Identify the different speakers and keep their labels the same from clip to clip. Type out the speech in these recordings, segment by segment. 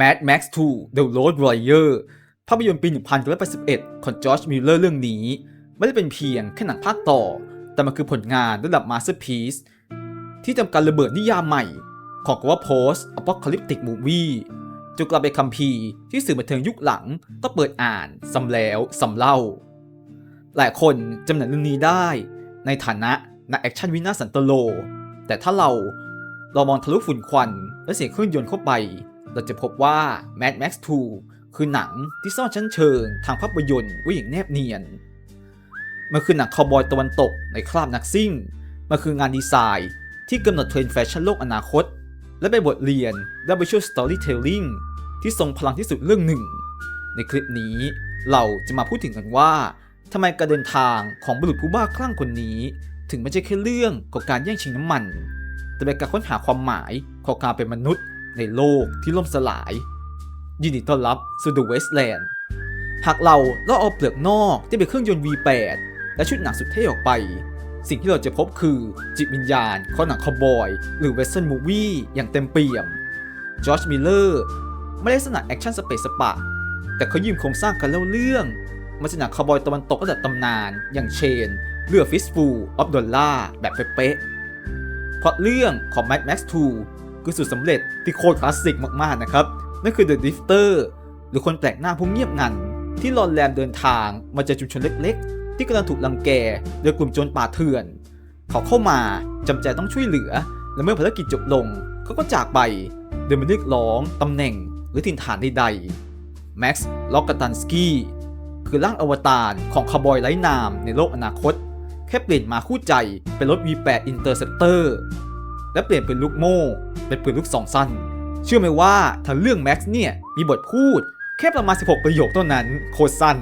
Speaker 1: Mad Max 2 The Road Warrior ภาพยนตร์ปี 1981 ของจอร์จมิลเลอร์เรื่องนี้ ไม่ได้เป็นเพียงแค่หนังภาคต่อ แต่มันคือผลงานระดับมาสเตอร์พี e ที่ทำการระเบิดนิยามใหม่ ของคำว่า post apocalyptic movie จนกลายเป็นคัมภีร์ที่สื่อบันเทิงยุคหลังต้องเปิดอ่านซ้ำแล้วซ้ำเล่า หลายคนจำหนังเรื่องนี้ได้ ในฐานะนักแอคชั่นวินาสันตโล แต่ถ้าเราเรามองทะลุฝุ่นควันและเสียงเครื่องยนต์เข้าไป เราจะพบว่า Mad Max 2 คือหนังที่ซ่อนชั้นเชิงทางภาพยนตร์ไว้อย่างแนบเนียน มันคือหนังคาวบอยตะวันตกในคราบนักซิ่ง มันคืองานดีไซน์ที่กำหนดเทรนด์แฟชั่นโลกอนาคต และเป็นบทเรียนและ visual storytelling ที่ทรงพลังที่สุดเรื่องหนึ่ง ในคลิปนี้เราจะมาพูดถึงกันว่าทำไมการเดินทางของบุรุษผู้บ้าคลั่งคนนี้ ถึงไม่ใช่แค่เรื่องของการแย่งชิงน้ำมัน แต่เป็นการค้นหาความหมายของการเป็นมนุษย์ ในโลกที่ล่มสลาย ยินดีต้อนรับสู่ The Wasteland หากเราเราเอาเปลือกนอกที่เป็นเครื่องยนต์ V8 และชุดหนังสุดเท่ออกไป สิ่งที่เราจะพบคือจิตวิญญาณของหนังคาวบอย หรือเวสเทิร์นมูวี่อย่างเต็มเปี่ยมจอร์จมิลเลอร์ไม่ได้สนัดแอคชั่นสเปซสปะ แต่เขายืมโครงสร้างการเล่าเรื่อง มาจากหนังคาวบอยตะวันตกระดับตำนาน อย่างเชน เรือฟิสฟูออฟดอลล่าแบบเป๊ะๆเพราะเรื่องของ Mad Max 2 คือสุดสำเร็จที่โคตรคลาสสิกมากๆนะครับ นั่นคือ The Drifter หรือคนแปลกหน้าผู้เงียบงัน ที่ลอนแรมเดินทางมาจากชุมชนเล็กๆ ที่กำลังถูกลังแกโดยกลุ่มโจรป่าเถื่อน เขาเข้ามาจำใจต้องช่วยเหลือ และเมื่อภารกิจจบลงเขาก็จากไปโดยไม่เรียกร้องตำแหน่งหรือถิ่นฐานใดๆแม็กซ์ล็อกกตันสกี้คือร่างอวตารของคาร์บอยไร้นามในโลกอนาคต แค่เปลี่ยนมาคู่ใจเป็นรถ V8 Interceptor และเปลี่ยนเป็นลูกโม่ เป็นปืนลูกสองสั้น เชื่อไหมว่าทั้งเรื่องแม็กซ์เนี่ยมีบทพูดแค่ประมาณ 16 ประโยคเท่านั้นโคตรสั้น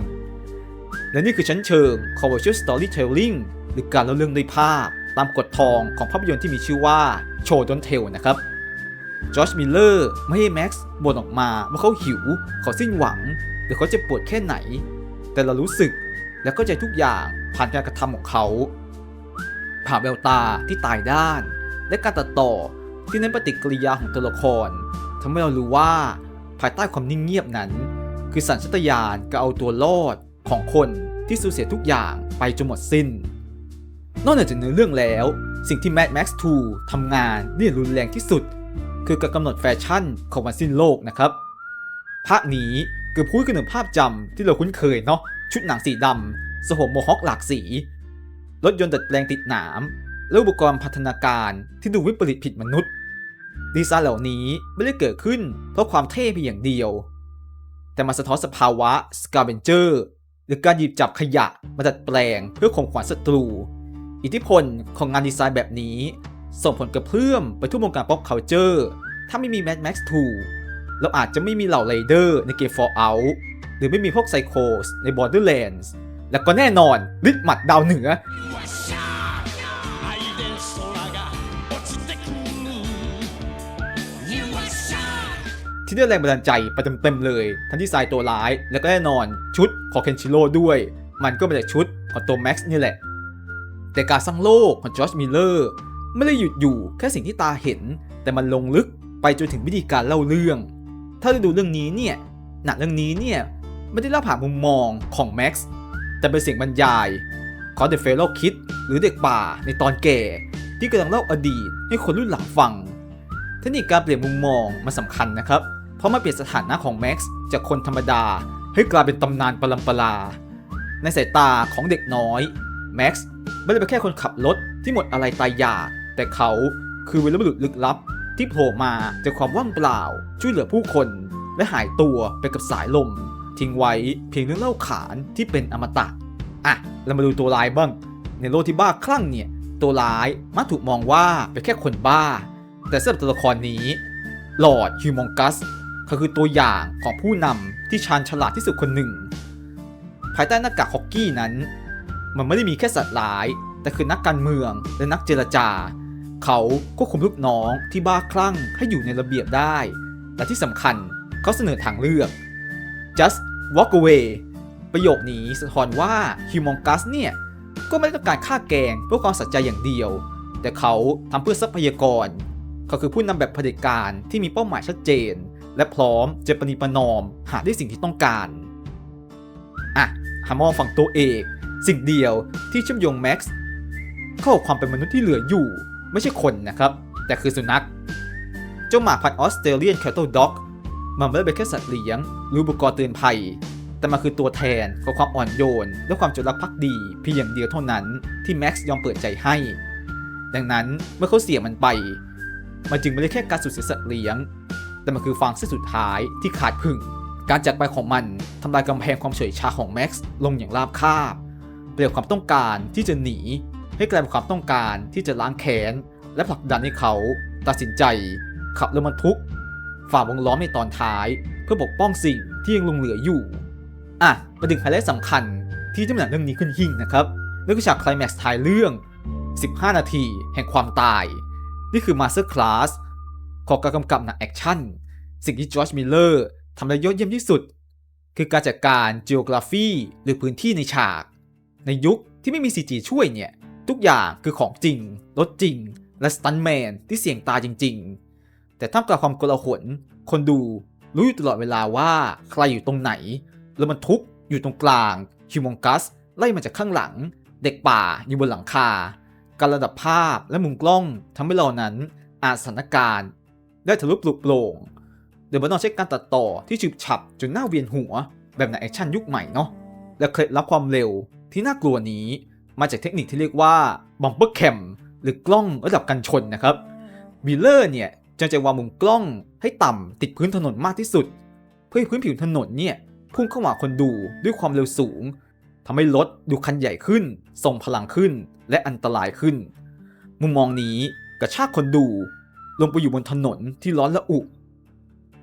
Speaker 1: และนี่คือชั้นเชิง commercial storytelling หรือการเล่าเรื่องด้วยภาพ ตามกฎทองของภาพยนตร์ที่มีชื่อว่า Show Don't Tell นะครับจอร์จมิลเลอร์ไม่ให้แม็กซ์บ่นออกมาว่าเขาหิว เขาสิ้นหวังหรือเขาจ็บปวดแค่ไหน แต่เรารู้สึกและเข้าใจทุกอย่างผ่านการกระทำของเขาผ่าแววตาที่ตายด้าน และการตัดต่อที่เน้นปฏิกิริยาของตัวละครทำให้เรารู้ว่าภายใต้ความนิ่งเงียบนั้น คือสัญชาตญาณการเอาตัวรอดของคนที่สูญเสียทุกอย่างไปจนหมดสิ้น นอกจากเนื้อเรื่องแล้ว สิ่งที่ Mad Max 2ทำงานได้รุนแรงที่สุด คือการกำหนดแฟชั่นของวันสิ้นโลกนะครับภาคนี้เกือบพูดกันถึงภาพจำที่เราคุ้นเคยเนาะชุดหนังสีดำสวมโมฮอคหลากสี รถยนต์ดัดแปลงติดหนาม และอุปกรณ์พัฒนาการที่ดูวิปริตผิดมนุษย์ ดีไซน์เหล่านี้ไม่ได้เกิดขึ้นเพราะความเท่เพียงอย่างเดียว แต่มาสะท้อนสภาวะสกาเบนเจอร์หรือการหยิบจับขยะมาดัดแปลงเพื่อข่มขวัญศัตรู อิทธิพลของงานดีไซน์แบบนี้ ส่งผลกระเพื่อมไปทั่ววงการ pop culture ถ้าไม่มี Mad Max 2 เราอาจจะไม่มีเหล่าไรเดอร์ในเกม Fallout หรือไม่มีพวกไซโคสใน Borderlands แล้วก็แน่นอนลิดหมัดดาวเหนือ ที่ได้แรงบันดาลใจไปเต็มๆเลย ทั้งดีไซน์ตัวร้าย แล้วก็แน่นอนชุดของเคนชิโร่ด้วย มันก็มาจากชุดของตัวแม็กซ์นี่แหละ แต่การสร้างโลกของจอร์จมิลเลอร์ไม่ได้หยุดอยู่แค่สิ่งที่ตาเห็น แต่มันลงลึกไปจนถึงวิธีการเล่าเรื่อง ถ้าได้ดูเรื่องนี้เนี่ยหนังเรื่องนี้เนี่ยไม่ได้เล่าผ่านมุมมองของแม็กซ์แต่เป็นเสียงบรรยายของเดอะเฟโลคิดหรือเด็กป่าในตอนแก่ ที่กำลังเล่าอดีตให้คนรุ่นหลังฟัง เทคนิคการเปลี่ยนมุมมองมันสำคัญนะครับ เพราะมันเปลี่ยนสถานะของแม็กซ์จากคนธรรมดาให้กลายเป็นตำนานปรำปราในสายตาของเด็กน้อยแม็กซ์ไม่ได้เป็นแค่คนขับรถที่หมดอะไรตายอยากแต่เขาคือวีรบุรุษลึกลับ ที่โผล่มาจากความว่างเปล่า ช่วยเหลือผู้คน และหายตัวไปกับสายลม ทิ้งไว้เพียงเรื่องเล่าขานที่เป็นอมตะอะเรามาดูตัวร้ายบ้าง ในโลกที่บ้าคลั่งเนี่ย ตัวร้ายมักถูกมองว่าเป็นแค่คนบ้า แต่สำหรับตัวละครนี้ลอร์ดฮิวมองกัส เขาคือตัวอย่างของผู้นำที่ชาญฉลาดที่สุดคนหนึ่ง ภายใต้หน้ากากฮอกกี้นั้น มันไม่ได้มีแค่สัตว์ร้าย แต่คือนักการเมืองและนักเจรจา เขาก็คุมลูกน้องที่บ้าคลั่งให้อยู่ในระเบียบได้ และที่สำคัญเขาเสนอทางเลือก just walk away ประโยคนี้สะท้อนว่าฮิวมองกัสเนี่ย ก็ไม่ได้ต้องการฆ่าแกงเพื่อความสัจใจอย่างเดียว แต่เขาทำเพื่อทรัพยากร เขาคือผู้นำแบบเผด็จการที่มีเป้าหมายชัดเจน และพร้อมจะประนีปนอมหาได้สิ่งที่ต้องการ อะหามองฝั่งตัวเอก สิ่งเดียวที่เชื่อมโยงแม็กซ์เข้าความเป็นมนุษย์ที่เหลืออยู่ ไม่ใช่คนนะครับ แต่คือสุนัข เจ้าหมาพันธุ์ออสเตรเลียนแคทเทิลด็อกมันไม่ได้เป็นแค่สัตว์เลี้ยง หรืออุปกรณ์เตือนภัย แต่มันคือตัวแทนของความอ่อนโยน และความจงรักภักดีเพียงอย่างเดียวเท่านั้นที่แม็กซ์ยอมเปิดใจให้ ดังนั้นเมื่อเขาเสียมันไป มันจึงไม่ได้แค่การสูญเสียสัตว์เลี้ยง แต่มันคือฟางเส้นสุดท้ายที่ขาดผึ่ง การจากไปของมันทำลายกำแพงความเฉยชาของแม็กซ์ลงอย่างราบคาบ เปลี่ยนความต้องการที่จะหนี ให้กลายเป็นความต้องการที่จะล้างแค้น และผลักดันให้เขาตัดสินใจ ขับรถบรรทุกฝ่าวงล้อมในตอนท้าย เพื่อปกป้องสิ่งที่ยังลงเหลืออยู่อะมาถึงไฮไลท์สำคัญที่จะนำหนังเรื่องนี้ขึ้นหิ่งนะครับนั่นคือฉากไคลแม็กซ์ท้ายเรื่อง 15 นาทีแห่งความตาย นี่คือมาสเตอร์คลาส ของการกำกับหนังแอคชั่น สิ่งที่จอร์จมิลเลอร์ทำได้ยอดเยี่ยมที่สุด คือการจัดการ geography หรือพื้นที่ในฉาก ในยุคที่ไม่มี CG ช่วยเนี่ย ทุกอย่างคือของจริง รถจริง และสตันแมนที่เสี่ยงตายจริง ๆ แต่ท่ามกลางความกลาหลคนดูรู้อยู่ตลอดเวลาว่าใครอยู่ตรงไหนแล้วมันทุกอยู่ตรงกลางฮิวมองกัสไล่มาจากข้างหลัง เด็กป่าอยู่บนหลังคา การระดับภาพและมุมกล้องทำให้เรานั้นอ่านสถานการณ์ ได้ทะลุปลุกโปร่งโดยไม่ต้องใช้การตัดต่อที่ฉึบฉับจนหน้าเวียนหัว แบบในแอคชั่นยุคใหม่เนาะและเคล็ดลับความเร็วที่น่ากลัวนี้มาจากเทคนิคที่เรียกว่าบัมเปอร์แคมหรือกล้องระดับกันชนนะครับมิลเลอร์เนี่ยจะจะวางมุมกล้องให้ต่ำติดพื้นถนนมากที่สุด เพื่อให้พื้นผิวถนนเนี่ยพุ่งเข้าหาคนดูด้วยความเร็วสูงทำให้รถดูคันใหญ่ขึ้น ทรงพลังขึ้น และอันตรายขึ้น มุมมองนี้กระชากคนดู ลงไปอยู่บนถนนที่ร้อนและอุ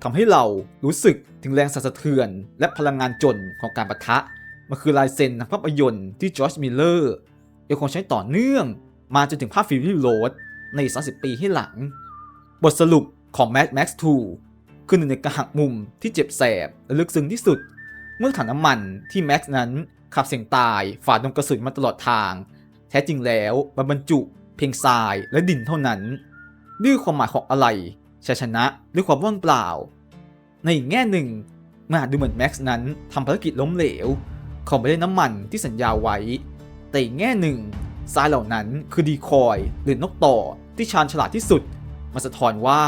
Speaker 1: ทำให้เรารู้สึกถึงแรงสั่นสะเทือน และพลังงานจนของการประทะ มันคือลายเซ็นนักภาพยนตร์ที่จอร์จมิลเลอร์ยังคงใช้ต่อเนื่อง มาจนถึงภาพฟิลลี่โรดใน 30 ปีให้หลัง บทสรุปของ Mad Max 2 คือหนึ่งในการหักมุมที่เจ็บแสบและลึกซึ้งที่สุด เมื่อถังน้ำมันที่แม็กซ์นั้นขับเสียงตายฝ่าดงกระสุนมาตลอดทาง แท้จริงแล้วมันบรรจุเพียงทรายและดินเท่านั้น นี่คือความหมายของอะไรชัยชนะหรือความว่างเปล่า ในอีกแง่หนึ่งมันอาจดูเหมือนแม็กซ์นั้นทำภารกิจล้มเหลวเขาไม่ได้น้ำมันที่สัญญาไว้ แต่อีกแง่หนึ่งทรายเหล่านั้นคือดีคอยหรือนกต่อที่ชาญฉลาดที่สุดมาสะท้อนว่า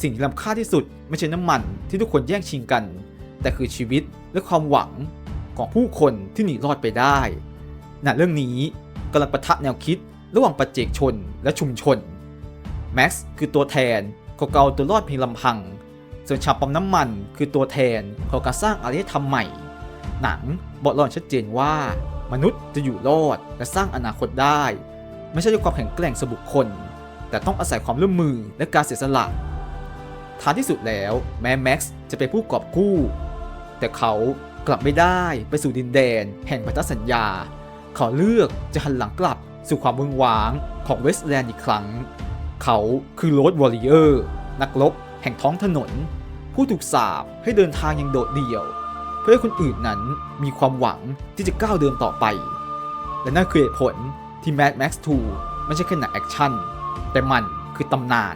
Speaker 1: สิ่งที่ล้ำค่าที่สุดไม่ใช่น้ำมันที่ทุกคนแย่งชิงกัน แต่คือชีวิตและความหวังของผู้คนที่หนีรอดไปได้หนังเรื่องนี้กำลังปะทะแนวคิดระหว่างปัจเจกชนและชุมชน แม็กซ์คือตัวแทนของการเอาตัวรอดเพียงลำพัง ส่วนชาวปั๊มน้ำมันคือตัวแทนของการสร้างอารยธรรมใหม่ หนังบอกเราชัดเจนว่า มนุษย์จะอยู่รอดและสร้างอนาคตได้ ไม่ใช่ด้วยความแข็งแกร่งสบุคคล แต่ต้องอาศัยความร่วมมือและการเสียสละท้ายที่สุดแล้วแม้แม็กซ์จะเป็นผู้กอบกู้ แต่เขากลับไม่ได้ไปสู่ดินแดน แห่งพันธสัญญา เขาเลือกจะหันหลังกลับสู่ความวิงว้างของเวสต์แลนด์อีกครั้ง เขาคือโรดวอริเออร์นักรบแห่งท้องถนน ผู้ถูกสาปให้เดินทางอย่างโดดเดี่ยว เพื่อให้คนอื่นนั้นมีความหวังที่จะก้าวเดินต่อไป และนั่นคือเหตุผลที่ Mad Max 2 ไม่ใช่แค่หนังแอคชั่น แต่มันคือตำนาน